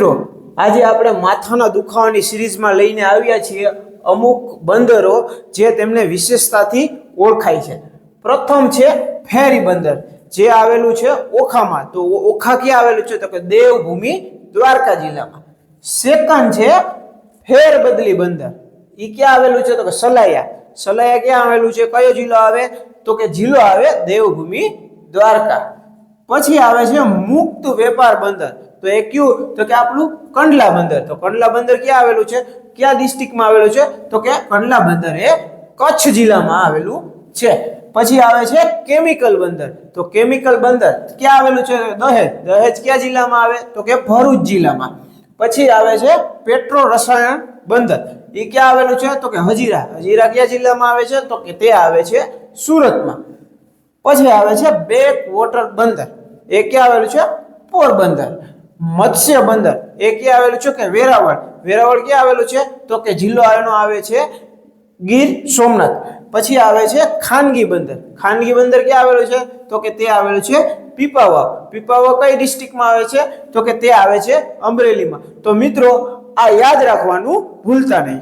મિત્રો, આજે આપણે માથાના દુખાવાની સિરીઝમાં લઈને આવ્યા છીએ અમુક બંદરો જે તેમને વિશેષતાથી ઓળખાય છે. પ્રથમ છે ફેરી બંદર, જે આવેલું છે ઓખામાં. તો ઓખા ક્યાં આવેલું છે? તો કે દેવભૂમિ દ્વારકા જિલ્લામાં. સેકન્ડ છે ફેર બદલી બંદર એ ક્યાં આવેલું છે? તો કે સલાયા. સલાયા ક્યાં આવેલું છે? કયો જિલ્લો આવે? તો કે જિલ્લો આવે દેવભૂમિ દ્વારકા. પછી આવે છે મુક્ત વેપાર બંદર. તો એ કયું? તો કે આપણું કંડલા બંદર. તો કંડલા બંદર ક્યાં આવેલું છે? કયા ડિસ્ટ્રિક્ટમાં આવેલું છે? તો કે કંડલા બંદર એ કચ્છ જિલ્લામાં આવેલું છે. પછી આવે છે કેમિકલ બંદર. તો કેમિકલ બંદર ક્યાં આવેલું છે? દહેજ. દહેજ કયા જિલ્લામાં આવે? તો કે ભરૂચ જિલ્લામાં. પછી આવે છે પેટ્રો રસાયણ બંદર. એ ક્યાં આવેલું છે? તો કે હજીરા. હજીરા કયા જિલ્લામાં આવે છે? તો કે તે આવે છે સુરતમાં. પછી આવે છે બેક વોટર બંદર. એ ક્યાં આવેલું છે? પોરબંદર. મત્સ્ય બંદર. એ ક્યાં આવેલું છે? કે વેરાવળ. વેરાવળ ક્યાં આવેલું છે? તો કે જિલ્લો એનો આવે છે ગીર સોમનાથ. પછી આવે છે ખાનગી બંદર. ખાનગી બંદર ક્યાં આવેલું છે? તો કે તે આવેલું છે પીપાવાવ. પીપાવાવ કઈ ડિસ્ટ્રિક્ટમાં આવે છે? તો કે તે આવે છે અમરેલીમાં. તો મિત્રો, આ યાદ રાખવાનું ભૂલતા નહીં.